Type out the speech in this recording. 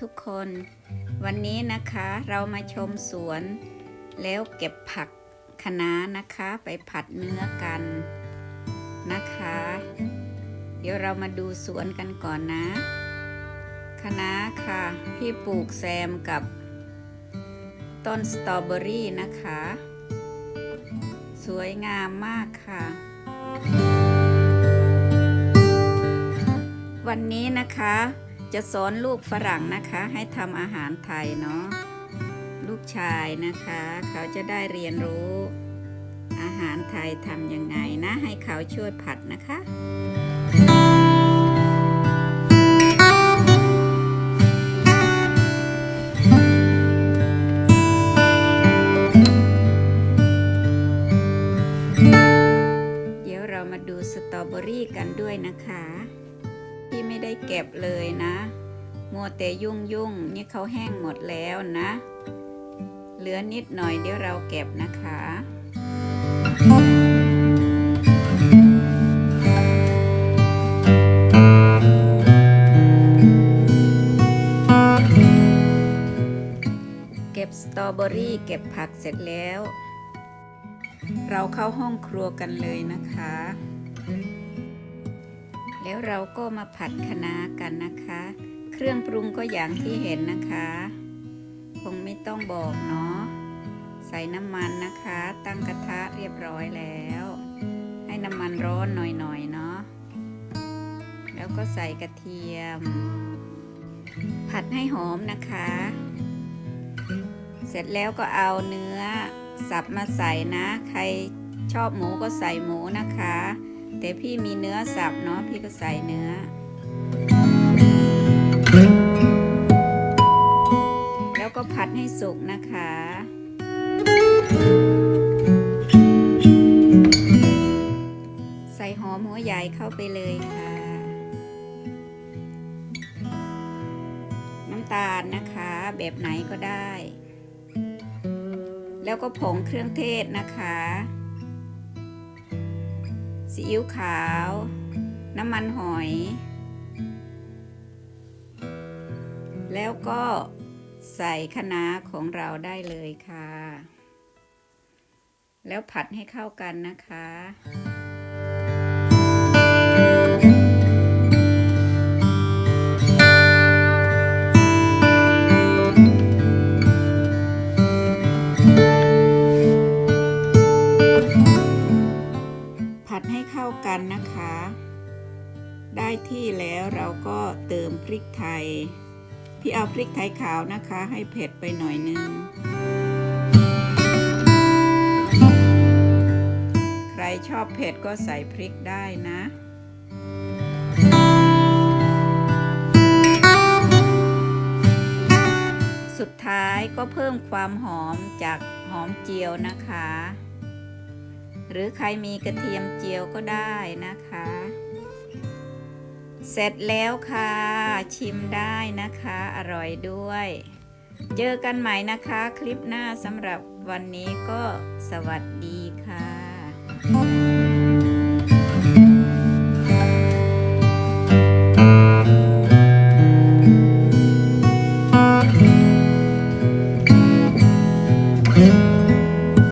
ทุกคน วันนี้นะคะเรามาชมสวน แล้วเก็บผักคะน้านะคะไปผัดเนื้อกันนะคะ เดี๋ยวเรามาดูสวนกันก่อนนะคะน้าค่ะ พี่ปลูกแซมกับ ต้นสตรอเบอรี่นะคะ สวยงามมากค่ะวันนี้นะคะ จะสอนลูกฝรั่งนะคะ ให้ทำอาหารไทยเนาะลูกชายนะคะ เขาจะได้เรียนรู้ อาหารไทยทำยังไงนะ ให้เขาช่วยผัดนะคะเดี๋ยวเรามาดูสตรอเบอรี่กันด้วยนะคะ ที่ไม่ได้เก็บเลยนะ มัวแต่ยุ่งยุ่งนี่เขาแห้งหมดแล้วนะ เหลือนิดหน่อยเดี๋ยวเราเก็บนะคะเก็บสตรอเบอรี่เก็บผักเสร็จแล้ว เราเข้าห้องครัวกันเลยนะคะ แล้วเราก็มาผัดคะน้ากันนะคะ เครื่องปรุงก็อย่างที่เห็นนะคะ คงไม่ต้องบอกเนาะ ใส่น้ำมันนะคะ ตั้งกระทะเรียบร้อยแล้ว ให้น้ำมันร้อนหน่อยๆเนาะ แล้วก็ใส่กระเทียม ผัดให้หอมนะคะ เสร็จแล้วก็เอาเนื้อสับมาใส่นะ ใครชอบหมูก็ใส่หมูนะคะ แต่พี่มีเนื้อสับเนาะพี่ก็ใส่เนื้อ แล้วก็ผัดให้สุกนะคะใส่หอมหัวใหญ่เข้าไปเลยค่ะ น้ำตาลนะคะ แบบไหนก็ได้ แล้วก็ผงเครื่องเทศนะคะ ซีอิ๊วขาว น้ำมันหอย แล้วก็ใส่คะน้าของเราได้เลยค่ะ แล้วผัดให้เข้ากันนะคะ กันนะคะ ได้ที่แล้วเราก็เติมพริกไทย พี่เอาพริกไทยขาวนะคะ ให้เผ็ดไปหน่อยนึง ใครชอบเผ็ดก็ใส่พริกได้นะสุดท้ายก็เพิ่มความหอมจากหอมเจียวนะคะ หรือใครมีกระเทียมเจียวก็ได้นะคะ เสร็จแล้วค่ะ ชิมได้นะคะ อร่อยด้วย เจอกันใหม่นะคะ คลิปหน้าสำหรับวันนี้ก็สวัสดีค่ะ